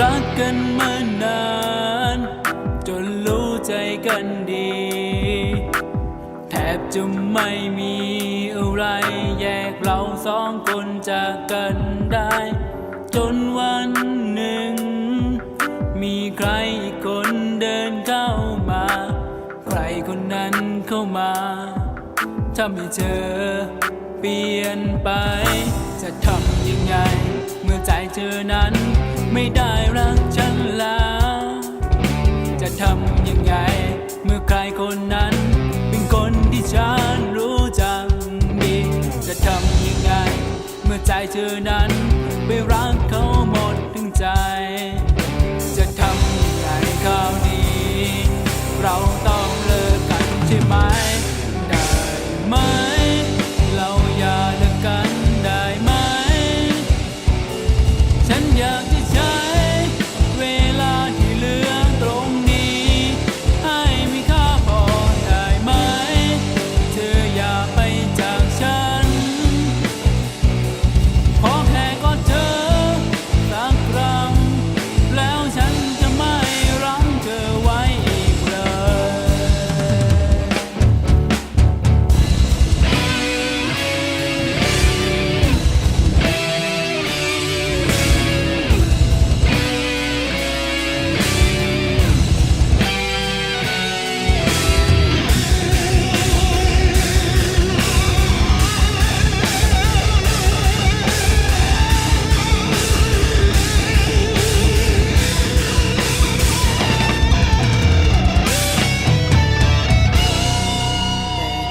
รักกันมานาน จนรู้ใจกันดี แทบจะไม่มีอะไรแยกเราสองคนจากกันได้ จนวันหนึ่ง มีใครคนเดินเข้ามา ใครคนนั้นเข้ามาทำให้เธอเปลี่ยนไป จะทำยังไง เมื่อใจเธอนั้นไม่ได้ เมื่อใจเธอนั้น ไปรัก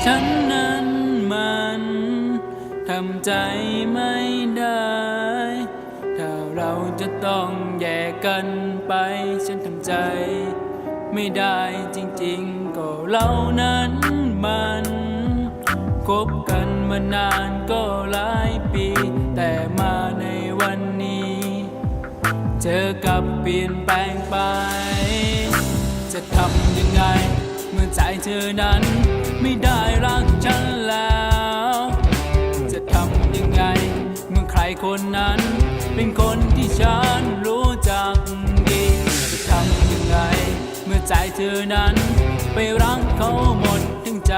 ฉันนั้นมันทำใจไม่ได้ ถ้าเราจะต้องแยกกันไป ฉันทำใจ ไม่ได้จริงๆ ก็เรานั้นมันคบกันมานานก็หลายปี แต่มาในวันนี้ เจอกับเปลี่ยนแปลงไป จะทำยังไง เมื่อใจเธอนั้น ไม่ได้รักฉันแล้ว จะทำยังไง เมื่อใครคนนั้น เป็นคนที่ฉันรู้จักดี จะทำยังไง เมื่อใจเธอนั้น ไปรักเขาหมดทั้งใจ